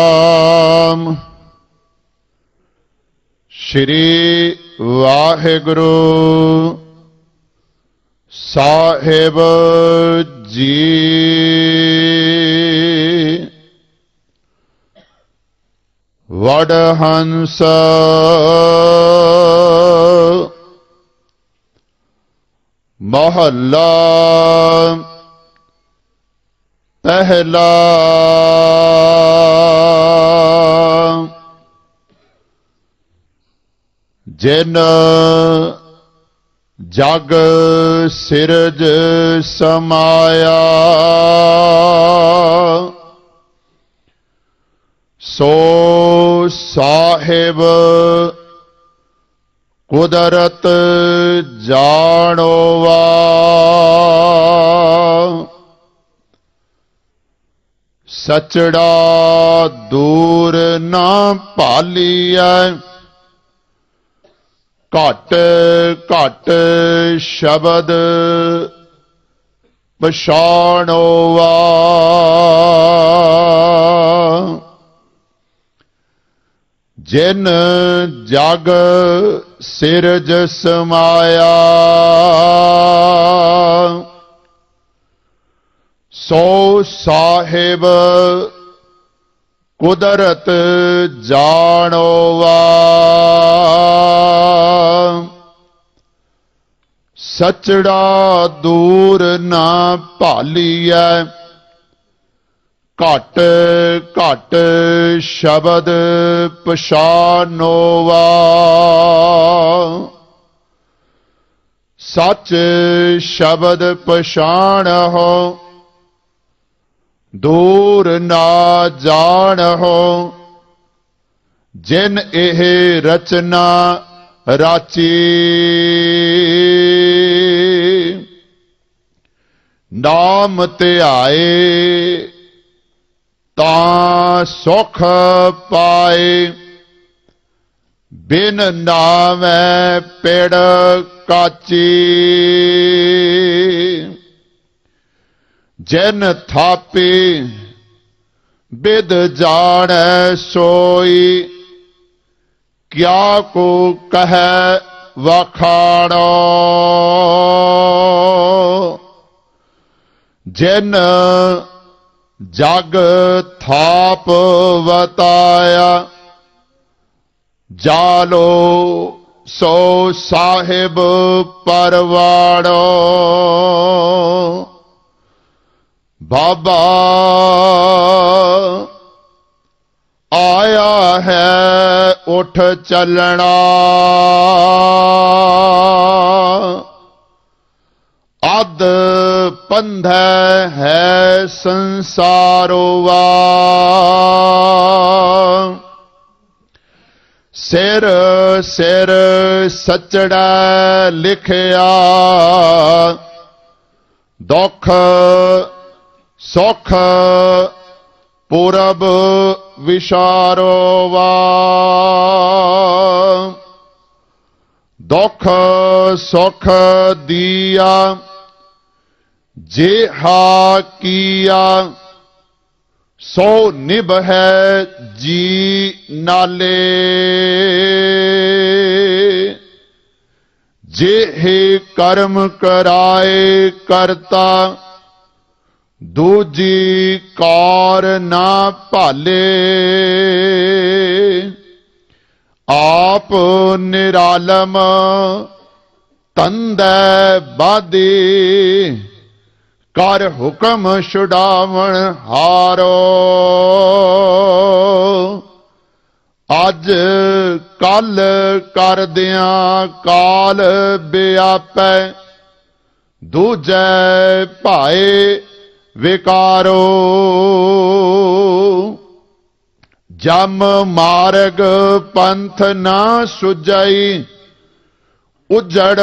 ਆਮ। ਸ਼੍ਰੀ ਵਾਹਿਗੁਰੂ ਸਾਹਿਬ ਜੀ। ਵਡ ਹੰਸ। ਮਹੱਲਾ। ਪਹਿਲਾ। ਜਿਨ ਜਗ ਸਿਰਜ ਸਮਾਇਆ ਸੋ ਸਾਹਿਬ ਕੁਦਰਤ ਜਾਣੋਵਾ। ਸਚੜਾ ਦੂਰ ਨਾ ਭਾਲੀਐ ਘਟ ਘਟ ਸ਼ਬਦ ਪਛਾਣੋਵਾ ਜਿਨ ਜਗ ਸਿਰਜ ਸਮਾਇਆ ਸੋ ਸਾਹਿਬ ਕੁਦਰਤ ਜਾਣੋਵਾ ਸਚੜਾ ਦੂਰ ਨਾ ਭਾਲੀਐ। ਘਟ ਘਟ ਸ਼ਬਦ ਪਛਾਨੋਵਾ। ਸੱਚ ਸ਼ਬਦ ਪਛਾਣ ਹੋ ਦੂਰ ਨਾ ਜਾਣ ਹੋ ਜਿਨ ਇਹ ਰਚਨਾ ਰਾਚੀ। ਨਾਮ ਧਿਆਏ ਤਾਂ ਸੁਖ ਪਾਏ। ਬਿਨ ਨਾਮੈ ਪਿੜ ਕਾਚੀ। ਜਿਨ ਥਾਪੇ, ਬਿਦ ਜਾਣੈ ਸੋਈ। ਕਿਆ ਕੋ ਕਹੈ ਵਖਾਣੋ। ਜਿਨ ਜਗ ਥਾਪ ਵਤਾਇਆ ਜਾਲੋ ਸੋ ਸਾਹਿਬ ਪਰਵਾੜੋ। ਬਾਬਾ ਆਇਆ ਹੈ ਉਠ ਚੱਲਣਾ। ਅਦ ਪੰਧੈ ਹੈ ਸੰਸਾਰੋਵਾ ਸਿਰ ਸਿਰ ਸਚੜਾ ਲਿਖਿਆ ਦੁੱਖ ਸੁਖ ਪੁਰਬ ਵਿਸ਼ਾਰੋਵਾ ਦੁੱਖ ਸੁਖ ਦੀਆ ਜਿਹਾ ਕੀਆ, ਸੋ ਨਿਭ ਹੈ ਜੀ ਨਾਲੇ। ਜੇ ਜਿਹੇ ਕਰਮ ਕਰਾਏ ਕਰਤਾ, ਦੂਜੀ ਕਾਰ ਨਾ ਭਾਲੇ। ਆਪ ਨਿਰਾਲਮ, ਤੰਦੈ ਬਾਦੀ। ਕਰ ਹੁਕਮ ਛੁਡਾਵਣ ਹਾਰੋ। ਅੱਜ ਕੱਲ ਕਰਦਿਆਂ ਕਾਲ ਬਿਆਪੈ, ਦੂਜੈ ਭਾਏ ਵਿਕਾਰੋ। ਜਮ ਮਾਰਗ ਪੰਥ ਨਾ ਸੁਜਈ ਉਜੜ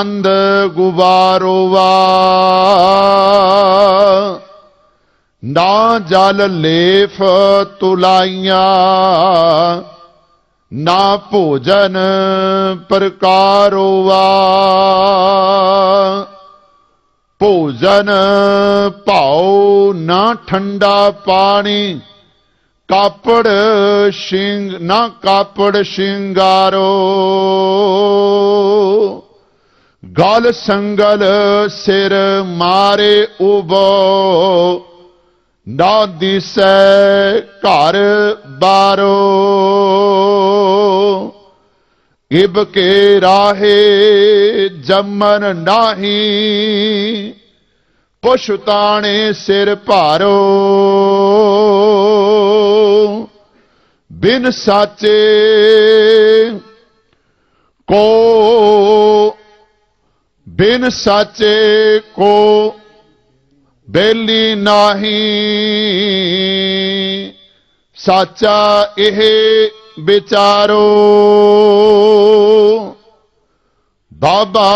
ਅੰਧ ਗੁਬਾਰੋਵਾ ਨਾ ਜਲ ਲੇਫ ਤੁਲਾਈਆਂ, ਨਾ ਭੋਜਨ ਪ੍ਰਕਾਰੋਵਾ ਭੋਜਨ ਭਾਉ ਨਾ ਠੰਡਾ ਪਾਣੀ, ਕਾਪੜ ਸ਼ਿੰਗ, ਨਾ ਕਾਪੜ ਸ਼ਿੰਗਾਰੋ। ਗਲ ਸੰਗਲ ਸਿਰ ਮਾਰੇ ਉਬੋ ਨਾ ਦਿਸੈ ਘਰ ਬਾਰੋ। ਇਬ ਕੇ ਰਾਹੇ ਜੰਮਨ ਨਾਹੀ ਪੁਸ਼ਤਾਣੇ ਸਿਰ ਭਾਰੋ। ਬਿਨ ਸਾਚੇ ਕੋ ਬਿਨ ਸਾਚੇ ਕੋ ਬੇਲੀ ਨਾਹੀ। ਸਾਚਾ ਇਹ ਵਿਚਾਰੋ। ਬਾਬਾ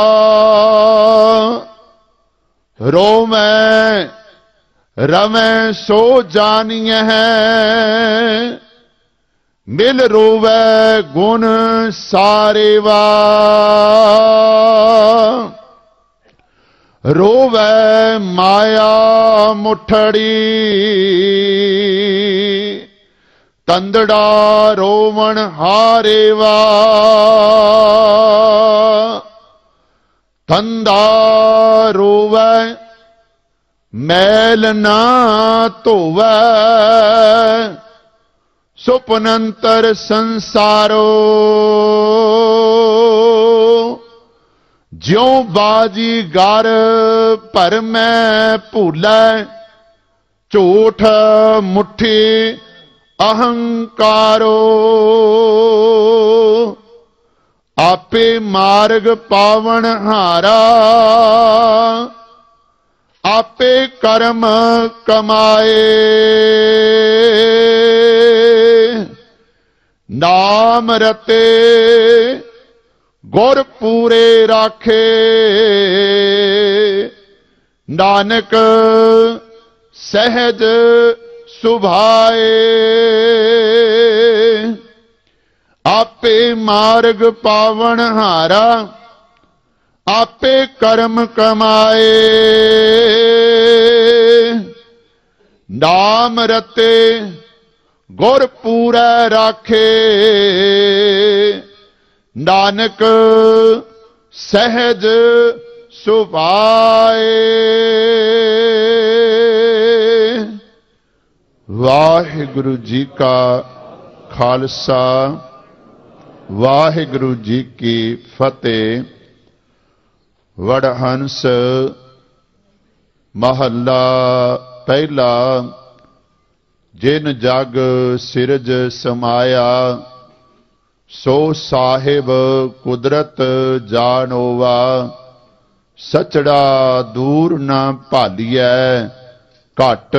ਰੋਮੈ ਰਮੈ ਸੋ ਜਾਣੀਐ ਮਿਲ ਰੋਵੈ ਗੁਣ ਸਾਰੇ ਵਾ ਰੋਵੈ ਮਾਇਆ ਮੁਠੜੀ। ਤੰਦੜਾ ਰੋਵਣ ਹਾਰੇਵਾ। ਤੰਦਾ ਰੋਵੈ ਮੈਲ ਨਾ ਧੋਵੈ। ਸੁਪਨੰਤਰ ਸੰਸਾਰੋ। ਜਿਉ ਬਾਜੀ ਗਰ ਭਰਮੈ ਭੂਲੈ, ਝੂਠ ਮੁਠੀ ਅਹੰਕਾਰੋ। ਆਪੇ ਮਾਰਗ ਪਾਵਨ ਹਾਰਾ, ਆਪੇ ਕਰਮ ਕਮਾਏ। ਨਾਮ ਰਤੇ ਗੁਰ ਪੂਰੇ ਰਾਖੇ। ਨਾਨਕ ਸਹਿਜ ਸੁਭਾਏ। ਆਪੇ ਮਾਰਗ ਪਾਵਨ ਹਾਰਾ, ਆਪੇ ਕਰਮ ਕਮਾਏ। ਨਾਮ ਰਤੇ ਗੁਰ ਪੂਰਾ ਰਾਖੇ। ਨਾਨਕ ਸਹਿਜ ਸੁਭਾਏ। ਵਾਹਿਗੁਰੂ ਜੀ ਕਾ ਖਾਲਸਾ, ਵਾਹਿਗੁਰੂ ਜੀ ਕੀ ਫਤਿਹ। ਵਡਹੰਸ ਮਹੱਲਾ ਪਹਿਲਾ, ਜਿਨ ਜਗ ਸਿਰਜ ਸਮਾਇਆ। ਸੋ ਸਾਹਿਬ ਕੁਦਰਤ ਜਾਣੋਵਾ ਸਚੜਾ ਦੂਰ ਨਾ ਭਾਲੀਐ ਘਟ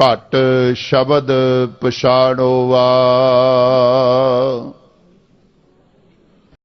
ਘਟ ਸ਼ਬਦ ਪਛਾਣੋਵਾ।